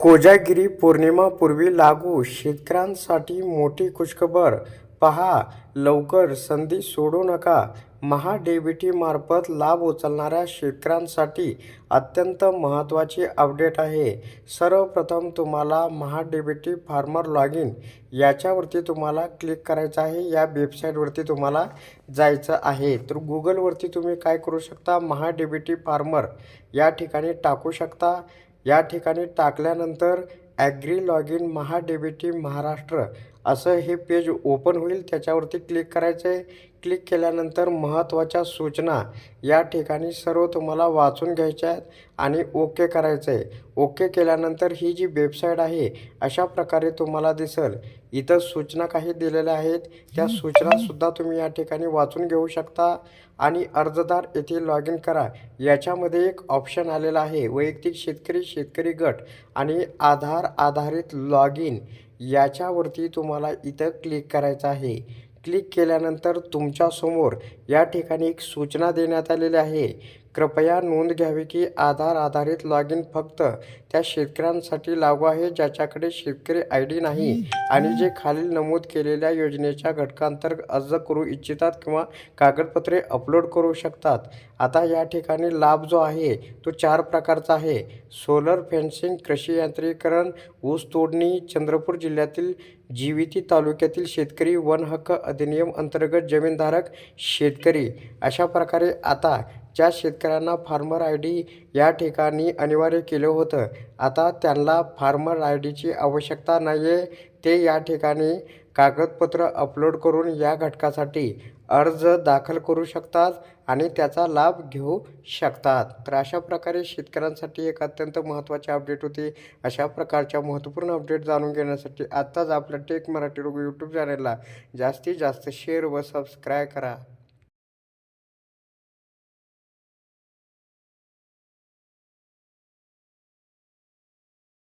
कोजागिरी पौर्णिमापूर्वी लागू शेतकऱ्यांसाठी मोठी खुशखबर. पहा लवकर संधी सोडू नका. महा मार्फत लाभ उचलणाऱ्या शेतकऱ्यांसाठी अत्यंत महत्त्वाची अपडेट आहे. सर्वप्रथम तुम्हाला महा फार्मर लॉग इन याच्यावरती तुम्हाला क्लिक करायचं आहे. या वेबसाईटवरती तुम्हाला जायचं आहे. तर गुगलवरती तुम्ही काय करू शकता? महा फार्मर या ठिकाणी टाकू शकता. या ठिकाणी टाकल्यानंतर agri log in Maha Maharashtra असं हे पेज ओपन होईल त्याच्यावरती क्लिक करायचं आहे क्लिक केल्यानंतर महत्त्वाच्या सूचना या ठिकाणी सर्व तुम्हाला वाचून घ्यायच्या आहेत आणि ओके करायचं आहे ओके केल्यानंतर ही जी वेबसाईट आहे अशा प्रकारे तुम्हाला दिसेल. इथं सूचना काही दिलेल्या आहेत. त्या सूचनासुद्धा तुम्ही या ठिकाणी वाचून घेऊ शकता आणि अर्जदार येथे लॉग इन करा. याच्यामध्ये एक ऑप्शन आलेला आहे वैयक्तिक शेतकरी शेतकरी गट आणि आधार आधारित लॉग इन याच्यावरती तुम्हाला इथं क्लिक करायचं आहे. क्लिक केल्यानंतर तुमच्यासमोर या ठिकाणी एक सूचना देण्यात आलेली आहे. कृपया नोंद घ्यावी की आधार आधारित लॉग इन फक्त त्या शेतकऱ्यांसाठी लागू आहे ज्याच्याकडे शेतकरी आय डी नाही आणि जे खालील नमूद केलेल्या योजनेच्या घटकांतर्गत अर्ज करू इच्छितात किंवा कागदपत्रे अपलोड करू शकतात. आता या ठिकाणी लाभ जो आहे तो चार प्रकारचा आहे. सोलर फेन्सिंग कृषी यांत्रिकरण ऊस तोडणी चंद्रपूर जिल्ह्यातील जीविती तालुक्यातील शेतकरी वन हक्क अधिनियम अंतर्गत जमीनधारक शेतकरी अशा प्रकारे आता ज्या शेतकऱ्यांना फार्मर आय डी या ठिकाणी अनिवार्य केलं होतं आता त्यांना फार्मर आय डीची आवश्यकता नाही आहे ते या ठिकाणी कागदपत्र अपलोड करून या घटकासाठी अर्ज दाखल करू शकतात आणि त्याचा लाभ घेऊ शकतात. तर अशा प्रकारे शेतकऱ्यांसाठी एक अत्यंत महत्त्वाची अपडेट होती. अशा प्रकारच्या महत्त्वपूर्ण अपडेट जाणून घेण्यासाठी आत्ताच आपल्या टेक मराठी रोग यूट्यूब चॅनलला जास्तीत जास्त शेअर व सबस्क्राईब करा.